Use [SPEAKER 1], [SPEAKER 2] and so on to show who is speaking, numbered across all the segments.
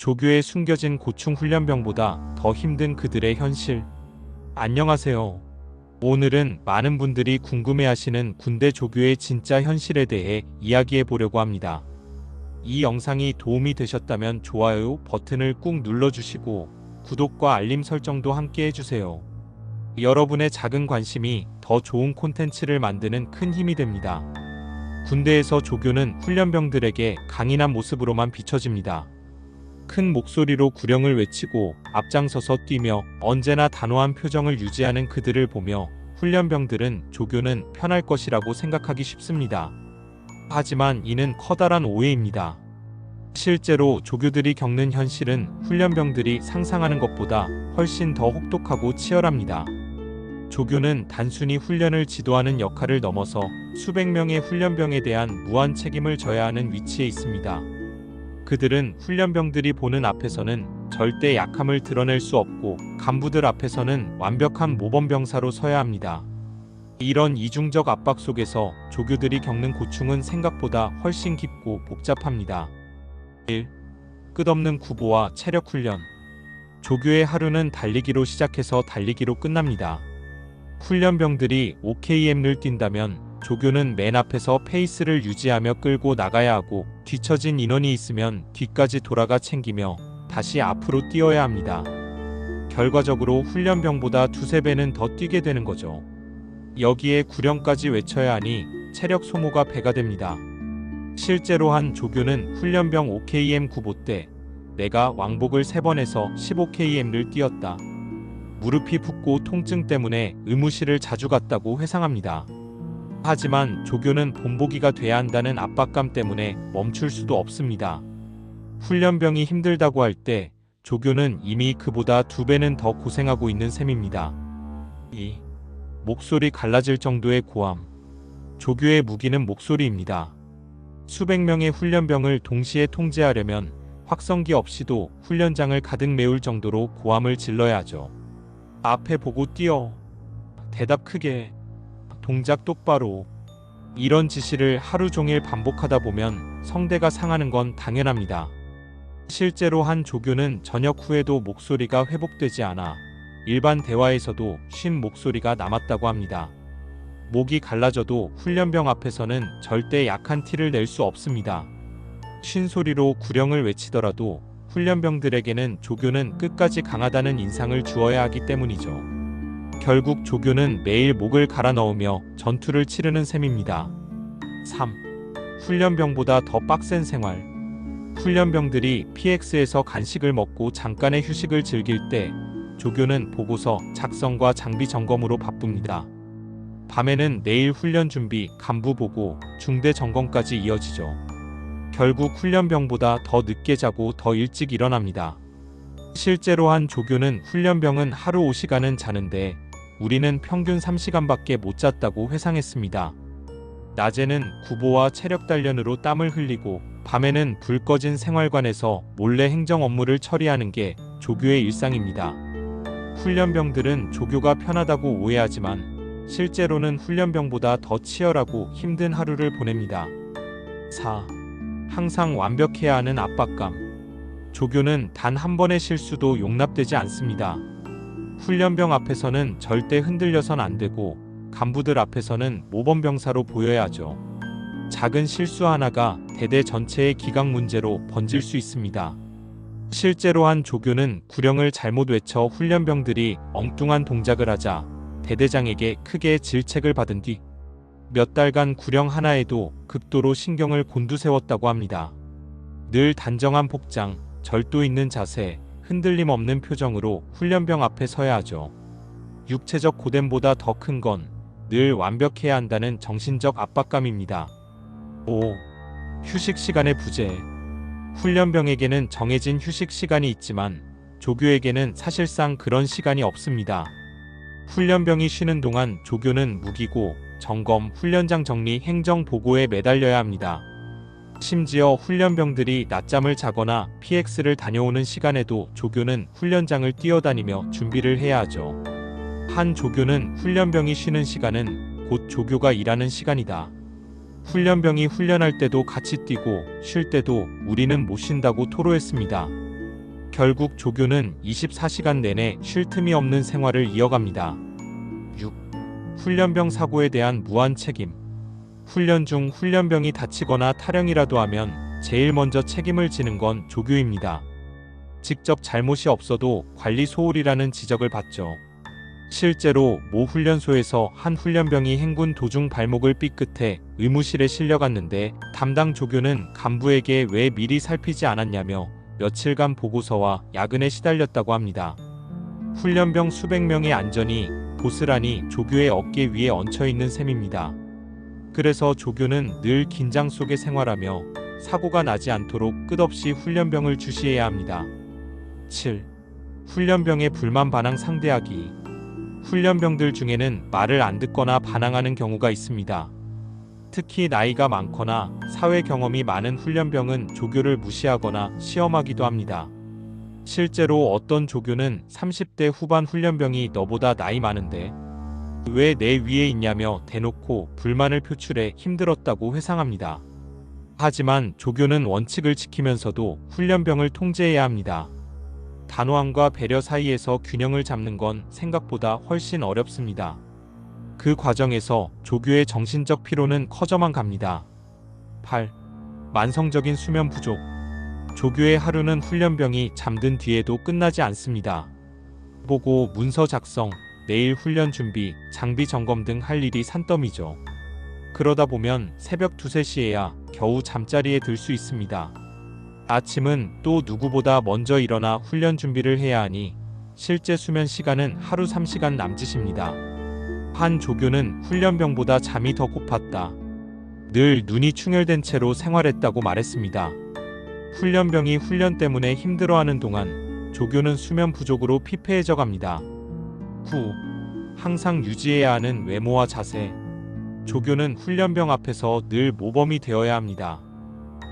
[SPEAKER 1] 조교에 숨겨진 고충 훈련병보다 더 힘든 그들의 현실. 안녕하세요. 오늘은 많은 분들이 궁금해하시는 군대 조교의 진짜 현실에 대해 이야기해 보려고 합니다. 이 영상이 도움이 되셨다면 좋아요 버튼을 꾹 눌러주시고 구독과 알림 설정도 함께 해주세요. 여러분의 작은 관심이 더 좋은 콘텐츠를 만드는 큰 힘이 됩니다. 군대에서 조교는 훈련병들에게 강인한 모습으로만 비춰집니다. 큰 목소리로 구령을 외치고 앞장서서 뛰며 언제나 단호한 표정을 유지하는 그들을 보며 훈련병들은 조교는 편할 것이라고 생각하기 쉽습니다. 하지만 이는 커다란 오해입니다. 실제로 조교들이 겪는 현실은 훈련병들이 상상하는 것보다 훨씬 더 혹독하고 치열합니다. 조교는 단순히 훈련을 지도하는 역할을 넘어서 수백 명의 훈련병에 대한 무한 책임을 져야 하는 위치에 있습니다. 그들은 훈련병들이 보는 앞에서는 절대 약함을 드러낼 수 없고 간부들 앞에서는 완벽한 모범병사로 서야 합니다. 이런 이중적 압박 속에서 조교들이 겪는 고충은 생각보다 훨씬 깊고 복잡합니다. 1. 끝없는 구보와 체력 훈련. 조교의 하루는 달리기로 시작해서 달리기로 끝납니다. 훈련병들이 OKM을 뛴다면 조교는 맨 앞에서 페이스를 유지하며 끌고 나가야 하고 뒤처진 인원이 있으면 뒤까지 돌아가 챙기며 다시 앞으로 뛰어야 합니다. 결과적으로 훈련병보다 두세 배는 더 뛰게 되는 거죠. 여기에 구령까지 외쳐야 하니 체력 소모가 배가 됩니다. 실제로 한 조교는 훈련병 5KM 구보 때 내가 왕복을 3번 해서 15KM를 뛰었다. 무릎이 붓고 통증 때문에 의무실을 자주 갔다고 회상합니다. 하지만 조교는 본보기가 돼야 한다는 압박감 때문에 멈출 수도 없습니다. 훈련병이 힘들다고 할 때 조교는 이미 그보다 두 배는 더 고생하고 있는 셈입니다. 2. 목소리 갈라질 정도의 고함. 조교의 무기는 목소리입니다. 수백 명의 훈련병을 동시에 통제하려면 확성기 없이도 훈련장을 가득 메울 정도로 고함을 질러야 하죠. 앞에 보고 뛰어. 대답 크게. 동작 똑바로. 이런 지시를 하루 종일 반복하다 보면 성대가 상하는 건 당연합니다. 실제로 한 조교는 저녁 후에도 목소리가 회복되지 않아 일반 대화에서도 쉰 목소리가 남았다고 합니다. 목이 갈라져도 훈련병 앞에서는 절대 약한 티를 낼 수 없습니다. 쉰 소리로 구령을 외치더라도 훈련병들에게는 조교는 끝까지 강하다는 인상을 주어야 하기 때문이죠. 결국 조교는 매일 목을 갈아 넣으며 전투를 치르는 셈입니다. 3. 훈련병보다 더 빡센 생활. 훈련병들이 PX에서 간식을 먹고 잠깐의 휴식을 즐길 때 조교는 보고서 작성과 장비 점검으로 바쁩니다. 밤에는 내일 훈련 준비, 간부 보고, 중대 점검까지 이어지죠. 결국 훈련병보다 더 늦게 자고 더 일찍 일어납니다. 실제로 한 조교는 훈련병은 하루 5시간은 자는데 우리는 평균 3시간밖에 못 잤다고 회상했습니다. 낮에는 구보와 체력 단련으로 땀을 흘리고 밤에는 불 꺼진 생활관에서 몰래 행정 업무를 처리하는 게 조교의 일상입니다. 훈련병들은 조교가 편하다고 오해하지만 실제로는 훈련병보다 더 치열하고 힘든 하루를 보냅니다. 4. 항상 완벽해야 하는 압박감. 조교는 단 한 번의 실수도 용납되지 않습니다. 훈련병 앞에서는 절대 흔들려선 안 되고 간부들 앞에서는 모범병사로 보여야 하죠. 작은 실수 하나가 대대 전체의 기강 문제로 번질 수 있습니다. 실제로 한 조교는 구령을 잘못 외쳐 훈련병들이 엉뚱한 동작을 하자 대대장에게 크게 질책을 받은 뒤 몇 달간 구령 하나에도 극도로 신경을 곤두세웠다고 합니다. 늘 단정한 복장, 절도 있는 자세, 흔들림 없는 표정으로 훈련병 앞에 서야 하죠. 육체적 고됨보다 더 큰 건 늘 완벽해야 한다는 정신적 압박감입니다. 5. 휴식 시간의 부재. 훈련병에게는 정해진 휴식 시간이 있지만 조교에게는 사실상 그런 시간이 없습니다. 훈련병이 쉬는 동안 조교는 무기고 점검, 훈련장 정리, 행정 보고에 매달려야 합니다. 심지어 훈련병들이 낮잠을 자거나 PX를 다녀오는 시간에도 조교는 훈련장을 뛰어다니며 준비를 해야 하죠. 한 조교는 훈련병이 쉬는 시간은 곧 조교가 일하는 시간이다. 훈련병이 훈련할 때도 같이 뛰고 쉴 때도 우리는 못 쉰다고 토로했습니다. 결국 조교는 24시간 내내 쉴 틈이 없는 생활을 이어갑니다. 6. 훈련병 사고에 대한 무한 책임. 훈련 중 훈련병이 다치거나 탈영이라도 하면 제일 먼저 책임을 지는 건 조교입니다. 직접 잘못이 없어도 관리 소홀이라는 지적을 받죠. 실제로 모 훈련소에서 한 훈련병이 행군 도중 발목을 삐끗해 의무실에 실려갔는데 담당 조교는 간부에게 왜 미리 살피지 않았냐며 며칠간 보고서와 야근에 시달렸다고 합니다. 훈련병 수백 명의 안전이 고스란히 조교의 어깨 위에 얹혀 있는 셈입니다. 그래서 조교는 늘 긴장 속에 생활하며 사고가 나지 않도록 끝없이 훈련병을 주시해야 합니다. 7. 훈련병의 불만 반항 상대하기. 훈련병들 중에는 말을 안 듣거나 반항하는 경우가 있습니다. 특히 나이가 많거나 사회 경험이 많은 훈련병은 조교를 무시하거나 시험하기도 합니다. 실제로 어떤 조교는 30대 후반 훈련병이 너보다 나이 많은데 왜 내 위에 있냐며 대놓고 불만을 표출해 힘들었다고 회상합니다. 하지만 조교는 원칙을 지키면서도 훈련병을 통제해야 합니다. 단호함과 배려 사이에서 균형을 잡는 건 생각보다 훨씬 어렵습니다. 그 과정에서 조교의 정신적 피로는 커져만 갑니다. 8. 만성적인 수면 부족. 조교의 하루는 훈련병이 잠든 뒤에도 끝나지 않습니다. 보고 문서 작성, 내일 훈련 준비, 장비 점검 등 할 일이 산더미죠. 그러다 보면 새벽 2, 3시에야 겨우 잠자리에 들 수 있습니다. 아침은 또 누구보다 먼저 일어나 훈련 준비를 해야 하니 실제 수면 시간은 하루 3시간 남짓입니다. 한 조교는 훈련병보다 잠이 더 고팠다. 늘 눈이 충혈된 채로 생활했다고 말했습니다. 훈련병이 훈련 때문에 힘들어하는 동안 조교는 수면 부족으로 피폐해져 갑니다. 9. 항상 유지해야 하는 외모와 자세. 조교는 훈련병 앞에서 늘 모범이 되어야 합니다.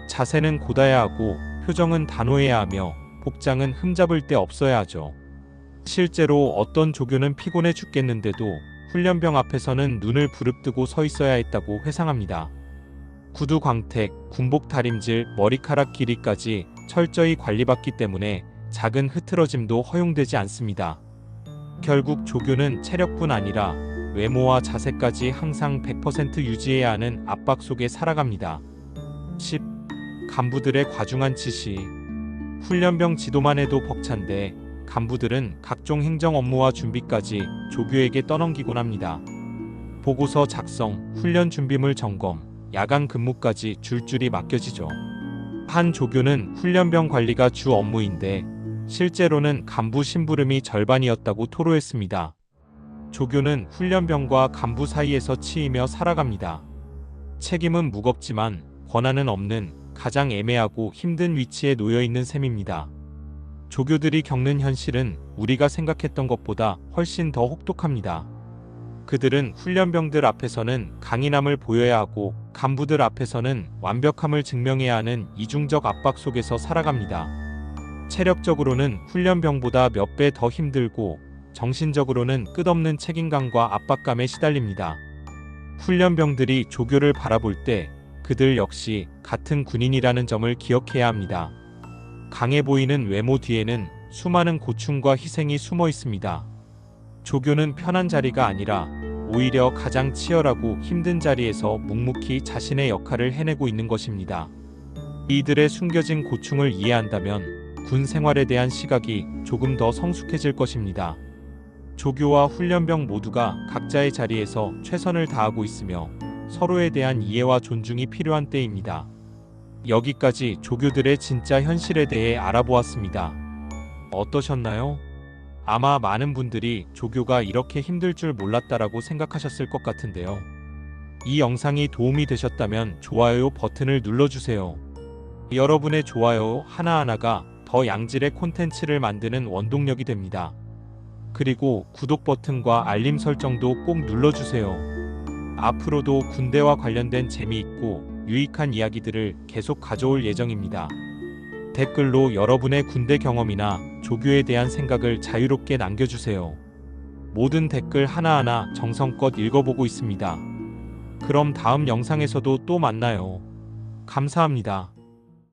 [SPEAKER 1] 자세는 곧아야 하고 표정은 단호해야 하며 복장은 흠잡을 데 없어야 하죠. 실제로 어떤 조교는 피곤해 죽겠는데도 훈련병 앞에서는 눈을 부릅뜨고 서 있어야 했다고 회상합니다. 구두 광택, 군복 다림질, 머리카락 길이까지 철저히 관리받기 때문에 작은 흐트러짐도 허용되지 않습니다. 결국 조교는 체력뿐 아니라 외모와 자세까지 항상 100% 유지해야 하는 압박 속에 살아갑니다. 10. 간부들의 과중한 지시. 훈련병 지도만 해도 벅찬데 간부들은 각종 행정 업무와 준비까지 조교에게 떠넘기곤 합니다. 보고서 작성, 훈련 준비물 점검, 야간 근무까지 줄줄이 맡겨지죠. 한 조교는 훈련병 관리가 주 업무인데 실제로는 간부 심부름이 절반이었다고 토로했습니다. 조교는 훈련병과 간부 사이에서 치이며 살아갑니다. 책임은 무겁지만 권한은 없는 가장 애매하고 힘든 위치에 놓여 있는 셈입니다. 조교들이 겪는 현실은 우리가 생각했던 것보다 훨씬 더 혹독합니다. 그들은 훈련병들 앞에서는 강인함을 보여야 하고 간부들 앞에서는 완벽함을 증명해야 하는 이중적 압박 속에서 살아갑니다. 체력적으로는 훈련병보다 몇 배 더 힘들고 정신적으로는 끝없는 책임감과 압박감에 시달립니다. 훈련병들이 조교를 바라볼 때 그들 역시 같은 군인이라는 점을 기억해야 합니다. 강해 보이는 외모 뒤에는 수많은 고충과 희생이 숨어 있습니다. 조교는 편한 자리가 아니라 오히려 가장 치열하고 힘든 자리에서 묵묵히 자신의 역할을 해내고 있는 것입니다. 이들의 숨겨진 고충을 이해한다면 군 생활에 대한 시각이 조금 더 성숙해질 것입니다. 조교와 훈련병 모두가 각자의 자리에서 최선을 다하고 있으며 서로에 대한 이해와 존중이 필요한 때입니다. 여기까지 조교들의 진짜 현실에 대해 알아보았습니다. 어떠셨나요? 아마 많은 분들이 조교가 이렇게 힘들 줄 몰랐다라고 생각하셨을 것 같은데요. 이 영상이 도움이 되셨다면 좋아요 버튼을 눌러주세요. 여러분의 좋아요 하나하나가 더 양질의 콘텐츠를 만드는 원동력이 됩니다. 그리고 구독 버튼과 알림 설정도 꼭 눌러주세요. 앞으로도 군대와 관련된 재미있고 유익한 이야기들을 계속 가져올 예정입니다. 댓글로 여러분의 군대 경험이나 조교에 대한 생각을 자유롭게 남겨주세요. 모든 댓글 하나하나 정성껏 읽어보고 있습니다. 그럼 다음 영상에서도 또 만나요. 감사합니다.